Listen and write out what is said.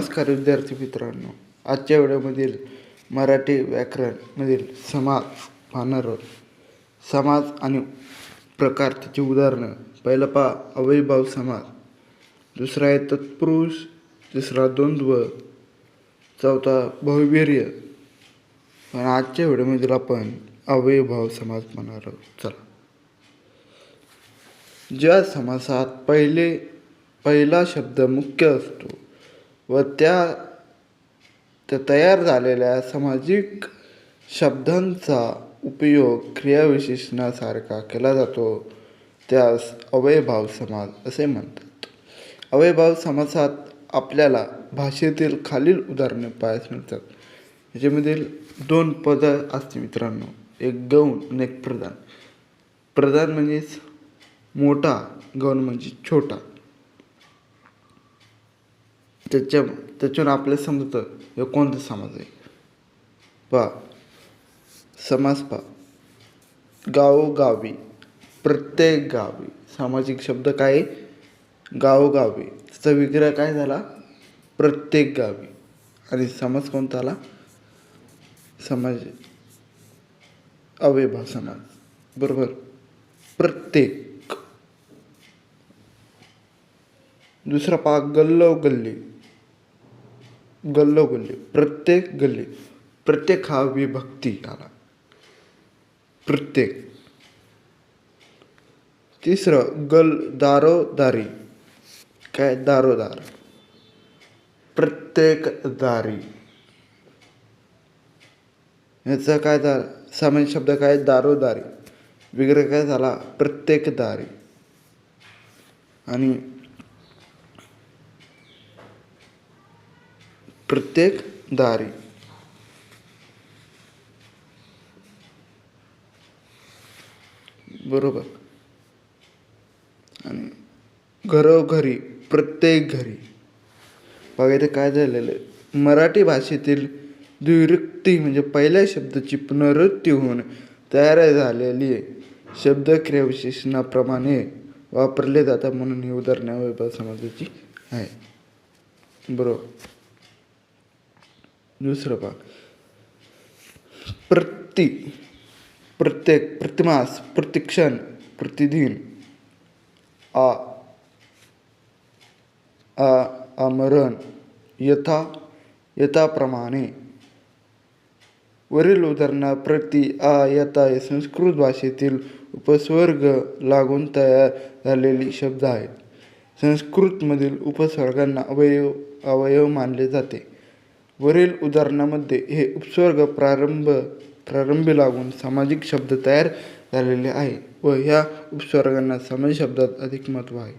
नमस्कार विद्यार्थी मित्रांनो. आजच्या व्हिडिओमधील मराठी व्याकरणमधील समाज पाहणार आहोत समाज आणि प्रकार त्याची उदाहरणं. पहिलं पहा अवयभाव समाज दुसरा आहे तत्पुरुष तिसरा द्वंद्व चौथा बहुवीर्य. पण आजच्या व्हिडिओमधील आपण अवयभाव समाज पाहणार आहोत. चला. ज्या समासात पहिले पहिला शब्द मुख्य असतो व त्या त्या तयार झालेल्या सामाजिक शब्दांचा उपयोग क्रियाविशेषणासारखा केला जातो. त्यास अवयभाव समाज असे म्हणतात. अवयभाव समासात आपल्याला भाषेतील खालील उदाहरणे पाहायला मिळतात. याच्यामधील दोन पद असते मित्रांनो. एक गौण आणि एक प्रधान. प्रधान म्हणजेच मोठा गौण म्हणजे छोटा. त्याच्या त्याच्यावर आपल्याला समजतं हे कोणता समाज आहे? पा समाज पा गावोगावी प्रत्येक गावी सामाजिक शब्द काय आहे? गावोगावी. त्याचा विग्रह काय झाला? प्रत्येक गावी. आणि समाज कोणता आला? समाज अवयभाव समाज. बरोबर? प्रत्येक. दुसरा पा गल्लो गल्ली गल्लोगल्ली प्रत्येक गल्ली प्रत्येक हा विभक्ती आला प्रत्येक. तिसरं गल दारोदारी. काय दारोदार? प्रत्येक दारी. याचा काय दार सामान्य शब्द काय? दारोदारी. वगैरे काय झाला? प्रत्येक दारी. आणि प्रत्येक दारी. बरोबर. आणि घरोघरी प्रत्येक घरी. बघा इथे काय झालेलं आहे? मराठी भाषेतील द्विरुक्ती म्हणजे पहिल्या शब्दाची पुनरुत्ती होऊन तयार झालेली शब्द क्रियाविशेषणाप्रमाणे वापरले जातात म्हणून ही उदाहरणे समजायची समाजाची आहे. बरोबर. दुसरं पहा प्रति प्रत्येक प्रतिमास प्रतिक्षण प्रतिदिन. आ आ आमरण यथा यथाप्रमाणे. वरील उदाहरणा प्रति आ यथा हे संस्कृत भाषेतील उपस्वर्ग लागून तयार झालेली शब्द आहेत. संस्कृतमधील उपस्वर्गांना अवयव अवयव मानले जाते. वरील उदाहरणामध्ये हे उपस्वर्ग प्रारंभ प्रारंभी लागून सामाजिक शब्द तयार झालेले आहे व ह्या उपस्वर्गांना सामाजिक शब्दात अधिक महत्त्व आहे.